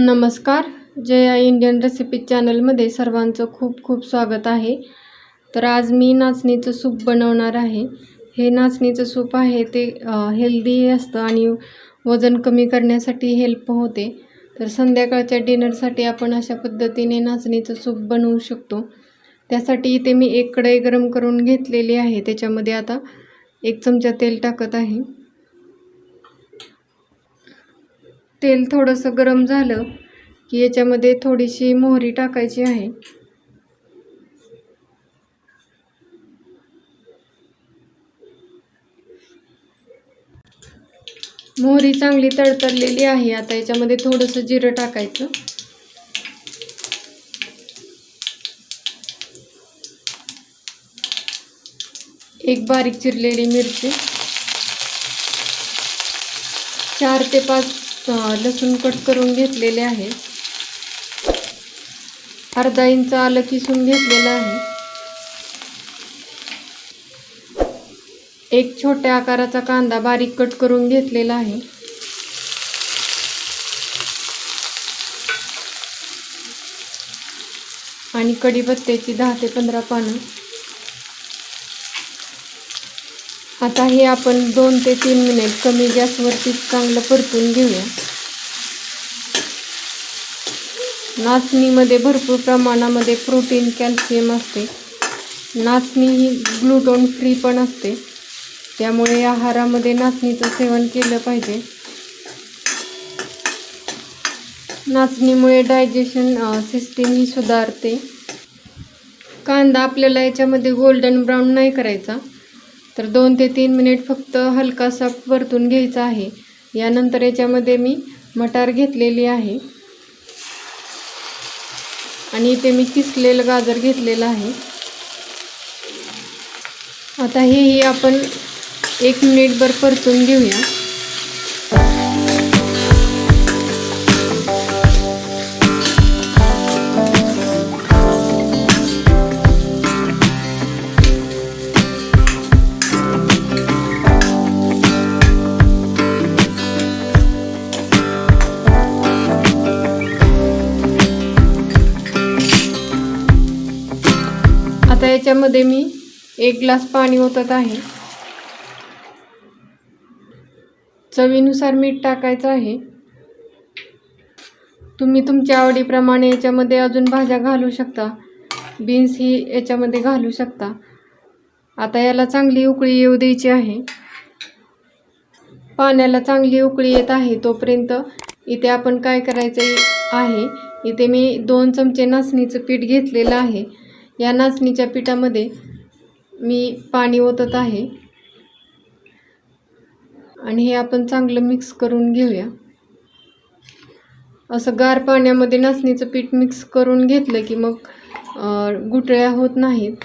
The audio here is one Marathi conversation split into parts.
नमस्कार. जया इंडियन रेसिपी चॅनलमध्ये सर्वांचं खूप खूप स्वागत आहे. तर आज मी नाचणीचं सूप बनवणार आहे. हे नाचणीचं सूप आहे ते हेल्दी असतं आणि वजन कमी करण्यासाठी हेल्प होते. तर संध्याकाळच्या डिनरसाठी आपण अशा पद्धतीने नाचणीचं सूप बनवू शकतो. त्यासाठी इथे मी एक कढई गरम करून घेतलेली आहे. त्याच्यामध्ये आता एक चमचा तेल टाकत आहे. तेल थोडंसं गरम झालं की याच्यामध्ये थोडीशी मोहरी टाकायची आहे. मोहरी चांगली तडतडलेली आहे. आता याच्यामध्ये थोडंसं जिरं टाकायचं. एक बारीक चिरलेली मिरची. चार ते पाच लसूण कट करून घेतलेले आहे. अर्धा इंच आलं किसून घेतलेलं आहे. एक छोट्या आकाराचा कांदा बारीक कट करून घेतलेला आहे. आणि कढीपत्त्याची दहा ते पंधरा पानं. आता हे आपण दोन ते तीन मिनिट कमी गॅसवरती चांगलं परतून घेऊया. नाचणीमध्ये भरपूर प्रमाणामध्ये प्रोटीन कॅल्शियम असते. नाचणी ही ग्लुटोन फ्री पण असते. त्यामुळे आहारामध्ये नाचणीचं सेवन केलं पाहिजे. नाचणीमुळे डायजेशन सिस्टीम ही सुधारते. कांदा आपल्याला याच्यामध्ये गोल्डन ब्राऊन नाही करायचा. तर दोन ते तीन मिनिट फक्त हलकासा परतून घ्यायचा आहे. यानंतर याच्यामध्ये मी मटार घेतलेली आहे. आणि इथे मी किसलेलं गाजर घेतलेलं आहे. आता हेही आपण एक मिनिटभर परतून घेऊया. याच्यामध्ये मी एक ग्लास पाणी ओतत आहे. चवीनुसार मीठ टाकायचं आहे. तुम्ही तुमच्या आवडीप्रमाणे याच्यामध्ये अजून भाज्या घालू शकता. बीन्स ही याच्यामध्ये घालू शकता. आता याला चांगली उकळी येऊ द्यायची आहे. पाण्याला चांगली उकळी येत आहे तोपर्यंत इथे आपण काय करायचं आहे? इथे मी दोन चमचे नाचणीचं पीठ घेतलेलं आहे. या नाचणीच्या पिठामध्ये मी पाणी ओतत आहे. आणि हे आपण चांगलं मिक्स करून घेऊया. असं गार पाण्यामध्ये नाचणीचं पीठ मिक्स करून घेतलं की मग गुटळ्या होत नाहीत.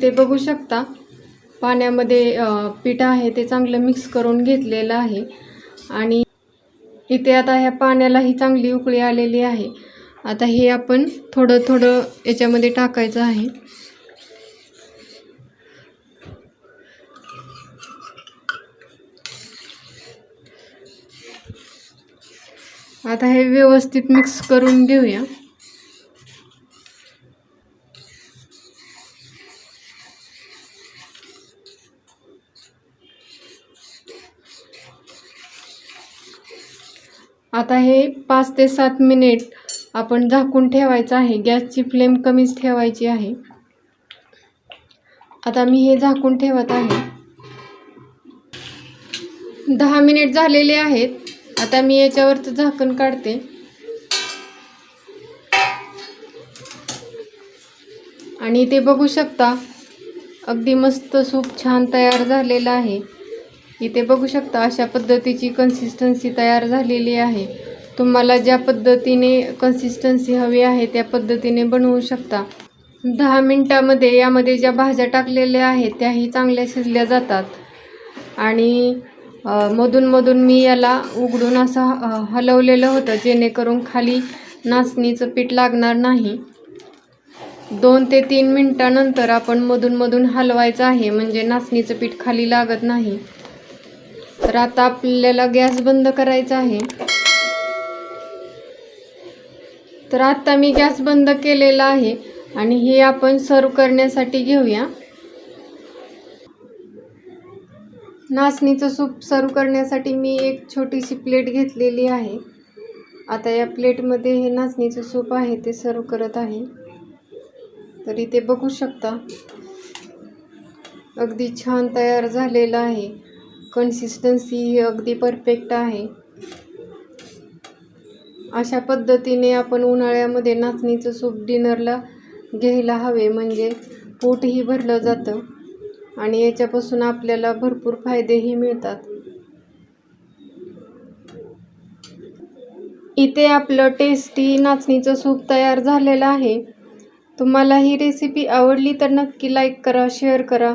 इथे बघू शकता. पाण्यामध्ये पीठ आहे ते चांगलं मिक्स करून घेतलेलं आहे. आणि इथे आता ह्या पाण्यालाही चांगली उकळी आलेली आहे. आता हे आपण थोडं थोडं याच्यामध्ये टाकायचं आहे. आता हे व्यवस्थित मिक्स करून घेऊया. आता हे पाच ते सात मिनिट आपण झाकून ठेवायचं आहे. गॅसची फ्लेम कमीच ठेवायची आहे. आता मी हे झाकून ठेवत आहे. दहा मिनिट झालेले आहेत. आता मी याच्यावरचं झाकण काढते. आणि ते बघू शकता अगदी मस्त सूप छान तयार झालेलं आहे. इथे बघू शकता अशा पद्धतीची कन्सिस्टन्सी तयार झालेली आहे. तुम्हाला ज्या पद्धतीने कन्सिस्टन्सी हवी आहे त्या पद्धतीने बनवू शकता. दहा मिनटामध्ये यामध्ये ज्या भाज्या टाकलेल्या आहेत त्याही चांगल्या शिजल्या जातात. आणि मधूनमधून मधून मधून मी याला उघडून असं हलवलेलं होतं जेणेकरून खाली नाचणीचं पीठ लागणार नाही. दोन ते तीन मिनटानंतर आपण मधून मधून हलवायचं आहे म्हणजे नाचणीचं पीठ खाली लागत नाही. तर आता आपल्याला गॅस बंद करायचा आहे. तर आता मी गॅस बंद केलेला आहे आणि हे आपण सर्व करण्यासाठी घेऊया. नाचणीचं सूप सर्व करण्यासाठी मी एक छोटीशी प्लेट घेतलेली आहे. आता या प्लेटमध्ये हे नाचणीचं सूप आहे ते सर्व करत आहे. तर इथे बघू शकता. अगदी छान तयार झालेलं आहे. कन्सिस्टन्सी ही अगदी परफेक्ट आहे. अशा पद्धतीने आपण उन्हाळ्यामध्ये नाचणीचं सूप डिनरला घ्यायला हवे म्हणजे पोटही भरलं जातं आणि याच्यापासून आपल्याला भरपूर फायदेही मिळतात. इथे आपलं टेस्टी नाचणीचं सूप तयार झालेलं आहे. तुम्हाला ही रेसिपी आवडली तर नक्की लाईक करा शेअर करा